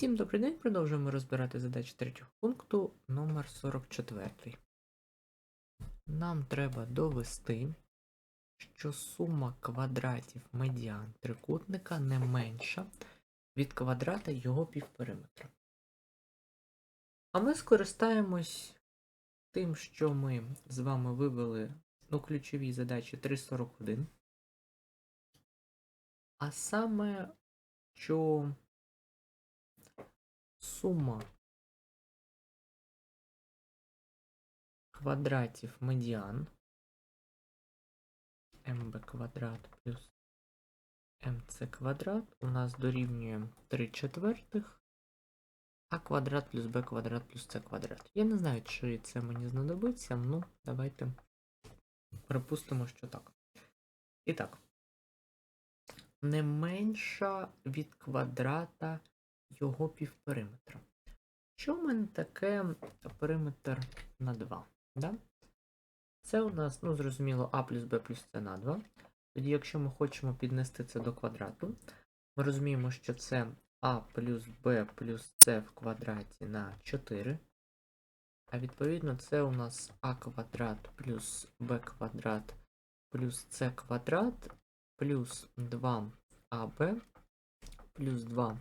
Всім добрий день, продовжуємо розбирати задачі третього пункту номер 44. Нам треба довести, що сума квадратів медіан трикутника не менша від квадрата його півпериметра. А ми скористаємось тим, що ми з вами вивели у ключовій задачі 341. А саме, що сума квадратів медіан mb квадрат плюс mc квадрат у нас дорівнює 3 четвертих, а квадрат плюс b квадрат плюс c квадрат. Я не знаю, чи це мені знадобиться, ну давайте припустимо, що так. І так. Не менша від квадрата його півпериметра. Що в мене таке периметр на 2? Да? Це у нас, ну, зрозуміло, а плюс b плюс c на 2. Тоді, якщо ми хочемо піднести це до квадрату, ми розуміємо, що це а плюс b плюс c в квадраті на 4. А відповідно, це у нас а квадрат плюс b квадрат плюс c квадрат плюс 2аб плюс 2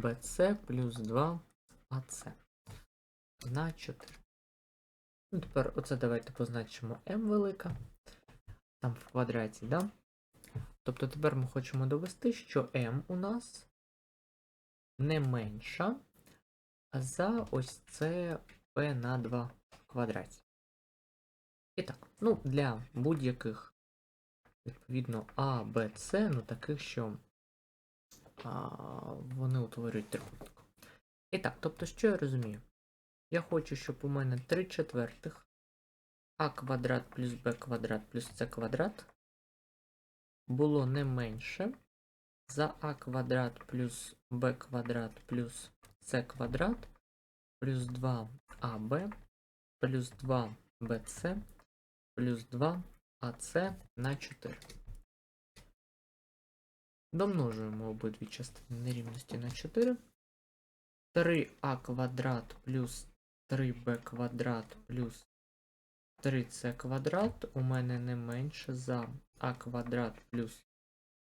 BC плюс 2 AC на 4. Ну, тепер оце давайте позначимо m велика. Там в квадраті, да? Тобто тепер ми хочемо довести, що m у нас не менша за ось це p на 2 в квадраті. І так, ну, для будь-яких, відповідно, A, B, C, ну таких, що а, вони утворюють трикутник. І так, тобто, що я розумію? Я хочу, щоб у мене 3 четвертих а квадрат плюс b квадрат плюс c квадрат було не менше за а квадрат плюс b квадрат плюс c квадрат плюс 2аб плюс 2bc плюс 2ac на 4. Домножуємо обидві частини нерівності на 4. 3а квадрат плюс 3b квадрат плюс 3c квадрат у мене не менше за а квадрат плюс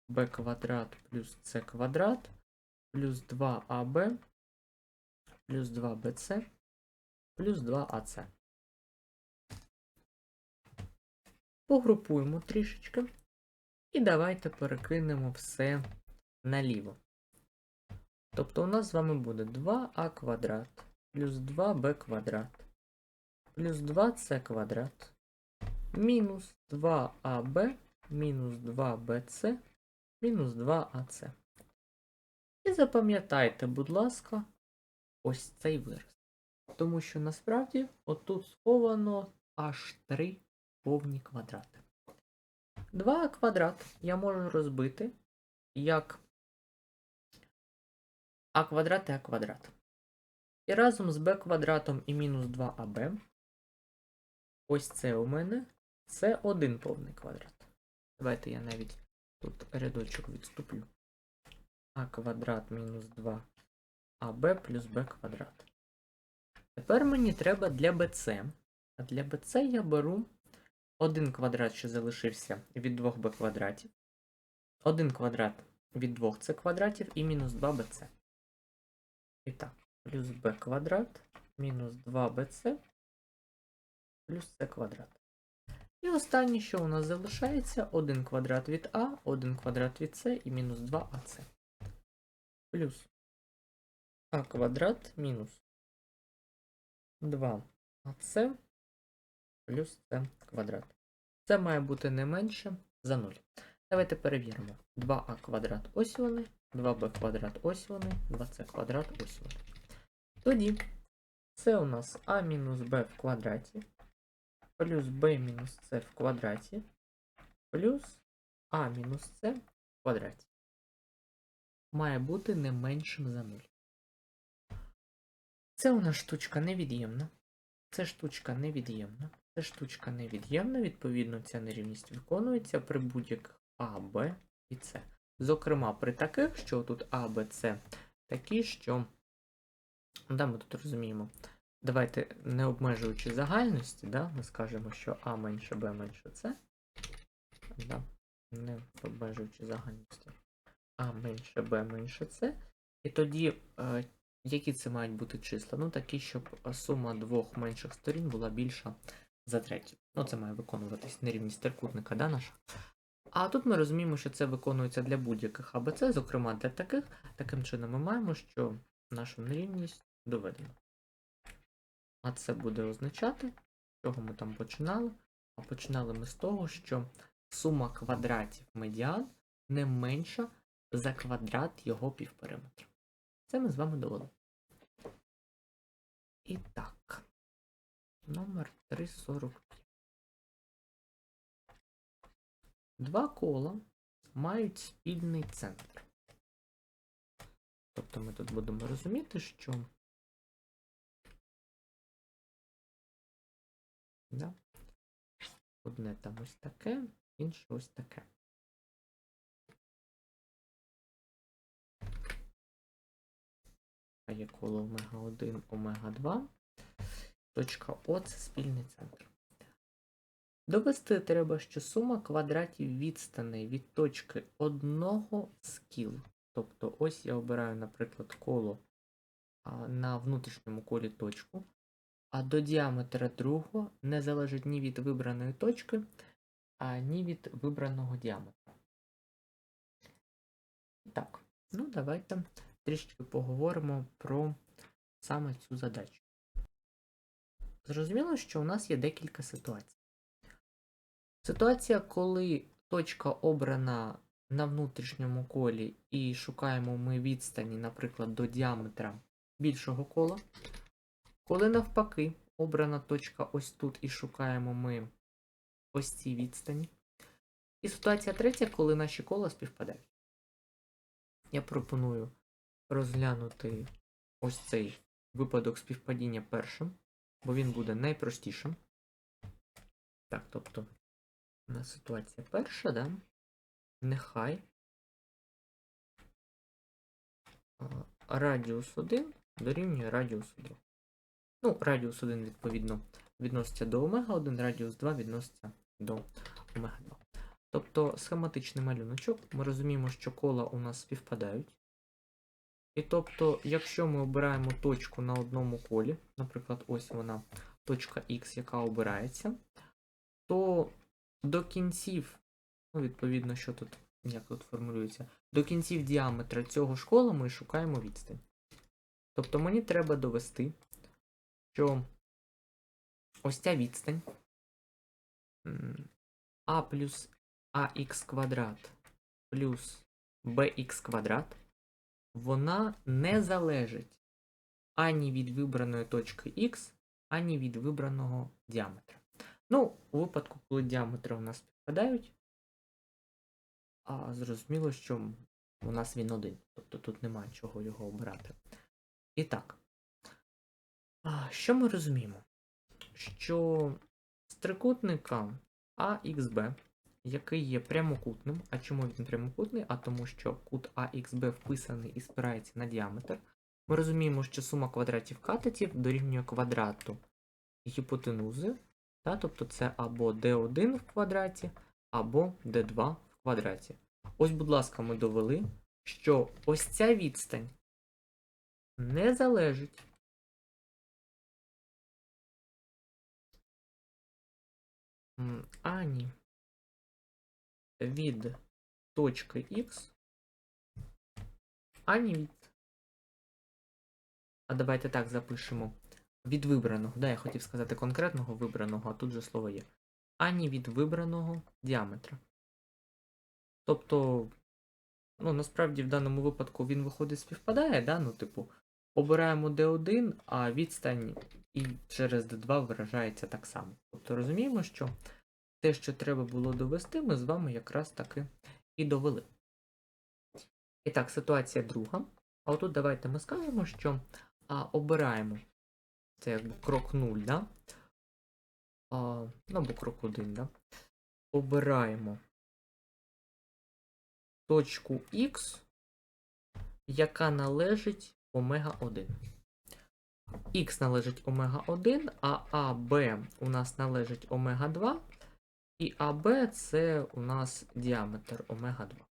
b квадрат плюс c квадрат плюс 2аб плюс 2bc плюс 2ac. Погрупуємо трішечки. І давайте перекинемо все наліво. Тобто у нас з вами буде 2а квадрат плюс 2b квадрат плюс 2c квадрат мінус 2аб мінус 2bc мінус 2ac. І запам'ятайте, будь ласка, ось цей вираз. Тому що насправді отут сховано аж 3 повні квадрати. 2 квадрат я можу розбити як а квадрат і а квадрат. І разом з b квадратом і мінус 2аб. Ось це у мене це один повний квадрат. Давайте я навіть тут рядочок відступлю. а квадрат мінус 2аб плюс b квадрат. Тепер мені треба для bc. А для bc я беру один квадрат, що залишився від двох b квадратів. Один квадрат від двох c квадратів і мінус 2bc. І так, плюс b квадрат мінус 2bc плюс c квадрат. І останнє, що у нас залишається, 1 квадрат від А, 1 квадрат від С і мінус 2АС. Плюс А квадрат мінус 2АС плюс С квадрат. Це має бути не менше за 0. Давайте перевіримо. 2а квадрат ось вони, 2b квадрат ось вони, 2c квадрат ось вони. Тоді це у нас а мінус b в квадраті, плюс b мінус c в квадраті, плюс а мінус c в квадраті. Має бути не меншим за 0. Це у нас штучка невід'ємна. Це штучка невід'ємна. Це штучка невід'ємна, відповідно, ця нерівність виконується при будь-яких А, Б і С. Зокрема, при таких, що тут А, Б, С такі, що Да, ми тут розуміємо. Давайте, не обмежуючи загальності, да, ми скажемо, що А менше Б менше С. Да, не обмежуючи загальності. А менше Б менше С. І тоді, е, які це мають бути числа? Ну, такі, щоб сума двох менших сторін була більша за третю. Ну, це має виконуватись нерівність трикутника, да, наша? А тут ми розуміємо, що це виконується для будь-яких АБЦ, зокрема для таких. Таким чином ми маємо, що нашу нерівність доведено. А це буде означати, з чого ми там починали. А починали ми з того, що сума квадратів медіан не менша за квадрат його півпериметра. Це ми з вами довели. І так, номер 345. Два кола мають спільний центр. Тобто ми тут будемо розуміти, що да, одне там ось таке, інше ось таке. А є коло омега 1, омега 2. Точка О це спільний центр. Довести треба, що сума квадратів відстаней від точки одного скіл. Тобто, ось я обираю, наприклад, коло на внутрішньому колі точку, а до діаметра другого не залежить ні від вибраної точки, а ні від вибраного діаметра. Так, ну давайте трішки поговоримо про саме цю задачу. Зрозуміло, що у нас є декілька ситуацій. Ситуація, коли точка обрана на внутрішньому колі і шукаємо ми відстані, наприклад, до діаметра більшого кола. Коли навпаки обрана точка ось тут і шукаємо ми ось ці відстані. І ситуація третя, коли наші кола співпадають. Я пропоную розглянути ось цей випадок співпадіння першим, бо він буде найпростішим. Так, тобто, у нас ситуація перша, да? Нехай радіус 1 дорівнює радіус 1. Ну, радіус 1, відповідно, відноситься до омега 1, радіус 2 відноситься до омега 2. Тобто схематичний малюночок, ми розуміємо, що кола у нас співпадають. І тобто, якщо ми обираємо точку на одному колі, наприклад, ось вона, точка Х, яка обирається, то до кінців, ну, відповідно, що тут, як тут формулюється, до кінців діаметра цього ж кола ми шукаємо відстань. Тобто мені треба довести, що ось ця відстань а плюс ах квадрат плюс bx квадрат, вона не залежить ані від вибраної точки Х, ані від вибраного діаметра. Ну, у випадку, коли діаметри у нас співпадають, а зрозуміло, що у нас він один, тобто тут немає чого його обирати. І так, що ми розуміємо? Що з трикутника AXB, який є прямокутним, а чому він прямокутний? А тому що кут AXB вписаний і спирається на діаметр. Ми розуміємо, що сума квадратів катетів дорівнює квадрату гіпотенузи, та, тобто це або d1 в квадраті, або d2 в квадраті. Ось, будь ласка, ми довели, що ось ця відстань не залежить м, ані від точки Х, ані від. А давайте так запишемо. Від вибраного, да, я хотів сказати конкретного вибраного, а тут же слово є. Ані від вибраного діаметра. Тобто, ну, насправді в даному випадку він виходить співпадає, да? ну, типу, обираємо D1, а відстань і через D2 виражається так само. Тобто розуміємо, що те, що треба було довести, ми з вами якраз таки і довели. І так, ситуація друга. А отут давайте ми скажемо, що а, обираємо це якби крок 0, да? А, ну або крок 1, да? Обираємо точку Х, яка належить омега 1. х належить омега 1, а АБ у нас належить омега 2, і АБ це у нас діаметр омега 2.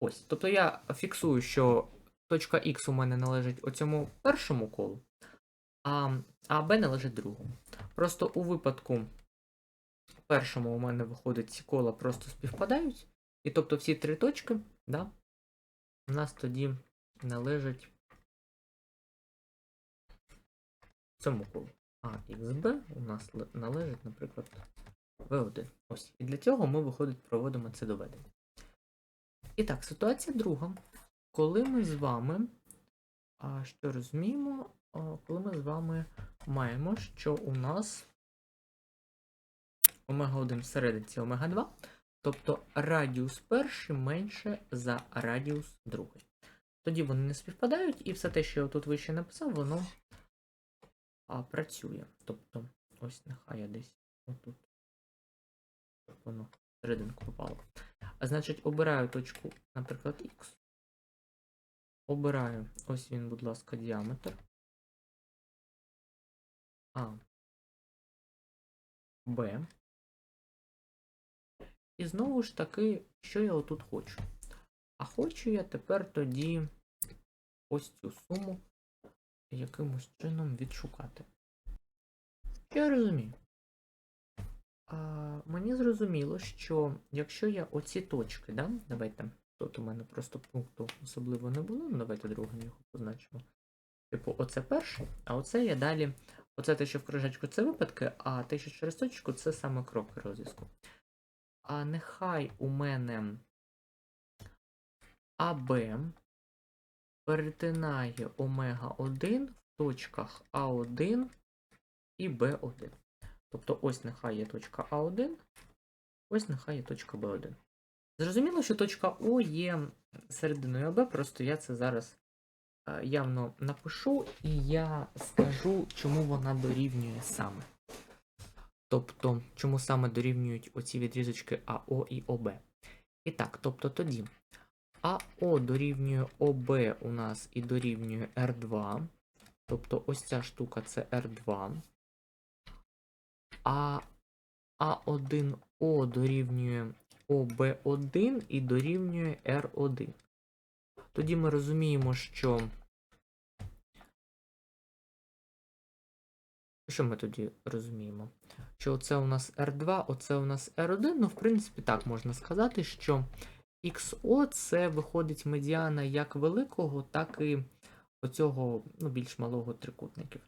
Ось. Тобто я фіксую, що точка Х у мене належить оцьому першому колу, а АБ належить другому. Просто у випадку першому у мене виходить ці кола просто співпадають. І тобто всі три точки, да, у нас тоді належать цьому колу. А XB у нас належить, наприклад, V1. Ось. І для цього ми, виходить, проводимо це доведення. І так, ситуація друга. Коли ми з вами, а, що розуміємо, а, коли ми з вами маємо, що у нас омега-1 всередині омега-2, тобто радіус перший менше за радіус другий. Тоді вони не співпадають, і все те, що я тут вище написав, воно а, працює. Тобто, ось нехай я десь отут. Воно серединку попало. А значить, обираю точку, наприклад, X. Обираю, ось він, будь ласка, діаметр. А. Б. І знову ж таки, що я отут хочу? А хочу я тепер тоді ось цю суму якимось чином відшукати. Я розумію? Мені зрозуміло, що якщо я оці точки, да, давайте, тут у мене просто пункту особливо не було, ну давайте другим його позначимо. Типу, оце перший, а оце я далі. Оце те, що в кружечку, це випадки, а те, що через точку, це саме кроки розв'язку. А нехай у мене АБ перетинає омега 1 в точках А1 і Б1. Тобто ось нехай є точка А1, ось нехай є точка Б1. Зрозуміло, що точка О є серединою АБ, просто я це зараз е, явно напишу, і я скажу, чому вона дорівнює саме. Тобто, чому саме дорівнюють оці відрізочки АО і ОБ. І так, тобто тоді АО дорівнює ОБ у нас і дорівнює R2. Тобто ось ця штука це R2. А А1О дорівнює ОБ1 і дорівнює R1. Тоді ми розуміємо, що. Що ми тоді розуміємо? Що оце у нас R2, оце у нас R1. Ну, в принципі, так можна сказати, що XO це виходить медіана як великого, так і оцього ну, більш малого трикутників.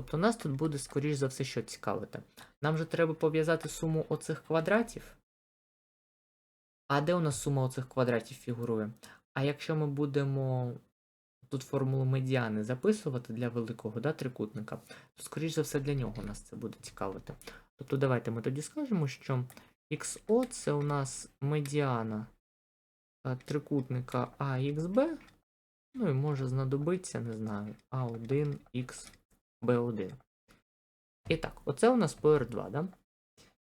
Тобто нас тут буде, скоріш за все, що цікавити. Нам же треба пов'язати суму оцих квадратів. А де у нас сума оцих квадратів фігурує? А якщо ми будемо тут формулу медіани записувати для великого да, трикутника, то, скоріш за все, для нього нас це буде цікавити. Тобто, давайте ми тоді скажемо, що XO це у нас медіана е, трикутника AXB, ну і може знадобиться, не знаю, A1, X, B1. І так, оце у нас по R2, да?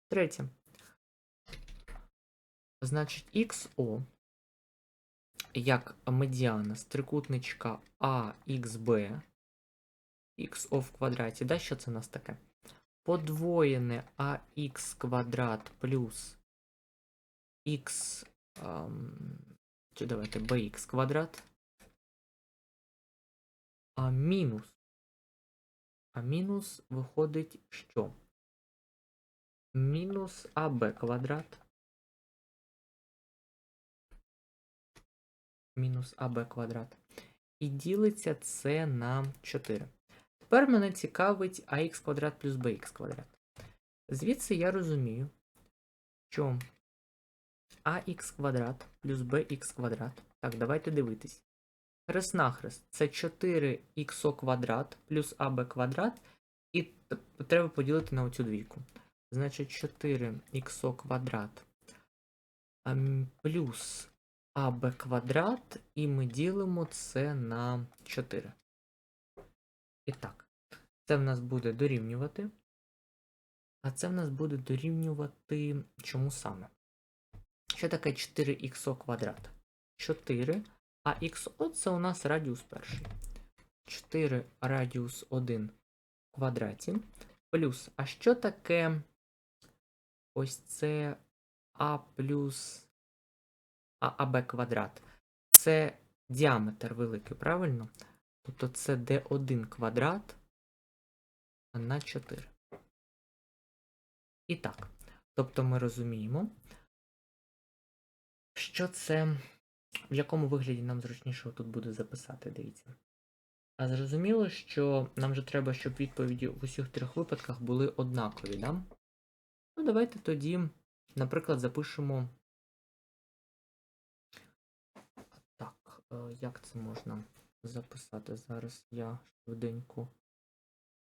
Третє. Значить, XO як медіана з трикутничка AXB, XO в квадраті, да, що це у нас таке? Подвоєне AX квадрат плюс X, ем, чи давайте BX квадрат, а мінус. А мінус виходить що? Мінус АБ квадрат. Мінус АБ квадрат. І ділиться це на 4. Тепер мене цікавить АХ квадрат плюс БХ квадрат. Звідси я розумію, що АХ квадрат плюс БХ квадрат. Так, давайте дивитись. Хрест-нахрест це 4х квадрат плюс АБ квадрат. І треба поділити на оцю двійку. Значить, 4х квадрат ем, плюс АБ квадрат, і ми ділимо це на 4. І так, це в нас буде дорівнювати. А це в нас буде дорівнювати чому саме? Що таке 4х квадрат? 4, а xo це у нас радіус перший. 4 радіус 1 в квадраті. Плюс, а що таке ось це а плюс а, АБ квадрат? Це діаметр великий, правильно? Тобто це d1 квадрат на 4. І так. Тобто ми розуміємо, що це. В якому вигляді нам зручніше тут буде записати, дивіться. А зрозуміло, що нам же треба, щоб відповіді в усіх трьох випадках були однакові, да? Ну, давайте тоді, наприклад, запишемо. Так, е, як це можна записати? Зараз я швиденько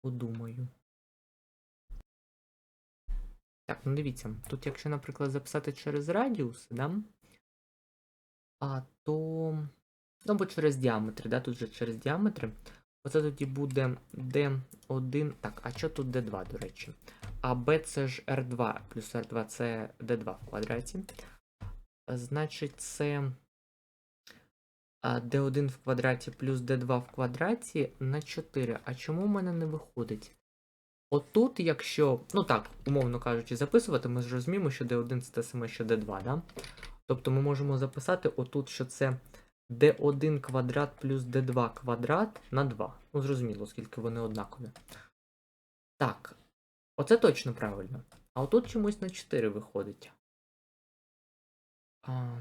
подумаю. Так, ну дивіться, тут якщо, наприклад, записати через радіус, да? А то. Ну, або через діаметри, да? Тут же через діаметри. Оце тоді буде D1. Так, а що тут D2, до речі? А B це ж R2 плюс R2 це D2 в квадраті. Значить, це D1 в квадраті плюс D2 в квадраті на 4. А чому в мене не виходить? Отут, якщо, ну так, умовно кажучи, записувати, ми ж розуміємо, що D1 це те саме, що D2, да? Тобто ми можемо записати отут, що це D1 квадрат плюс D2 квадрат на 2. Ну, зрозуміло, оскільки вони однакові. Так, оце точно правильно. А отут чомусь на 4 виходить. А,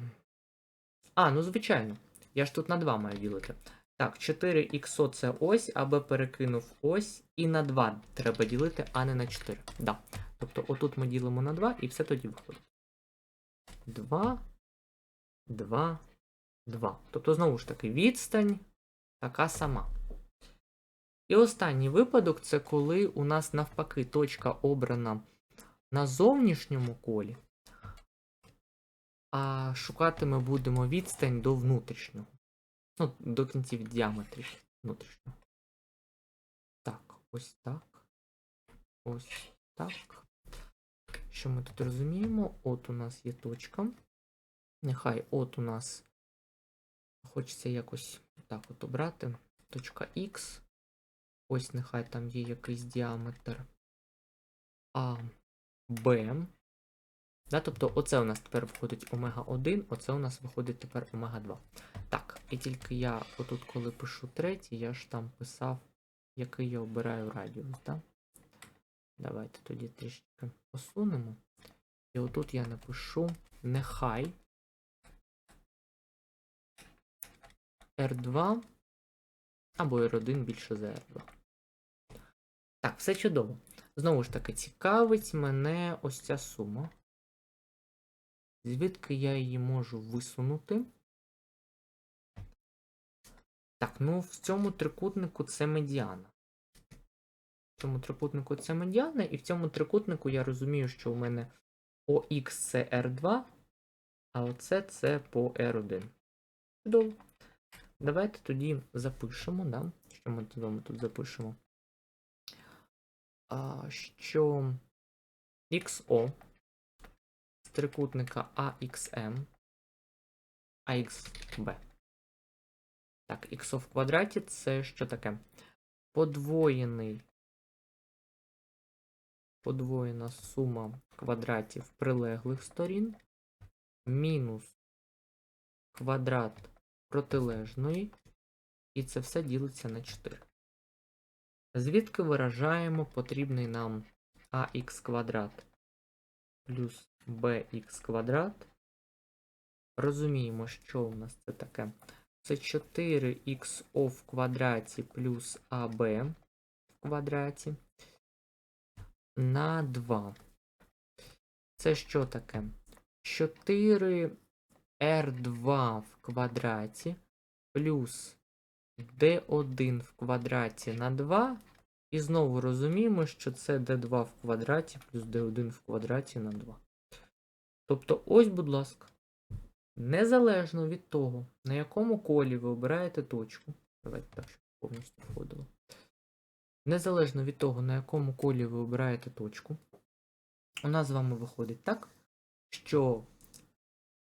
а ну звичайно. Я ж тут на 2 маю ділити. Так, 4х це ось, аби перекинув ось, і на 2 треба ділити, а не на 4. Да. Тобто отут ми ділимо на 2 і все тоді виходить. 2, 2, 2. Тобто, знову ж таки, відстань така сама. І останній випадок це коли у нас навпаки точка обрана на зовнішньому колі, а шукати ми будемо відстань до внутрішнього. Ну, до кінців діаметрів внутрішнього. Так, ось так. Ось так. Що ми тут розуміємо? От у нас є точка. Нехай от у нас хочеться якось так от обрати. Точка Х. Ось нехай там є якийсь діаметр. А, Б. Да, тобто оце у нас тепер виходить омега 1, оце у нас виходить тепер омега 2. Так, і тільки я отут, коли пишу третій, я ж там писав, який я обираю радіус, так? Давайте тоді трішки посунемо. І отут я напишу нехай R2 або R1 більше за R2. Так, все чудово. Знову ж таки, цікавить мене ось ця сума. Звідки я її можу висунути? Так, ну в цьому трикутнику це медіана. В цьому трикутнику це медіана, і в цьому трикутнику я розумію, що у мене ОХ це R2, а оце це по R1. Чудово. Давайте тоді запишемо, да? Що ми вами тут запишемо? А, Що XO з трикутника AXM, AXB. Так, х в квадраті це що таке? Подвоєний. Подвоєна сума квадратів прилеглих сторін. Мінус квадрат протилежної. І це все ділиться на 4. Звідки виражаємо потрібний нам ax квадрат плюс bx квадрат. Розуміємо, що у нас це таке. Це 4xo в квадраті плюс АБ в квадраті на 2. Це що таке? 4R2 в квадраті плюс D1 в квадраті на 2. І знову розуміємо, що це D2 в квадраті плюс D1 в квадраті на 2. Тобто, ось, будь ласка. Незалежно від того, на якому колі ви обираєте точку. Давайте так, щоб повністю входило. Незалежно від того, на якому колі ви обираєте точку, у нас з вами виходить так, що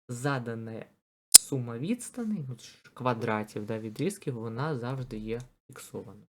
задана сума відстаней, квадратів да, відрізків, вона завжди є фіксовано.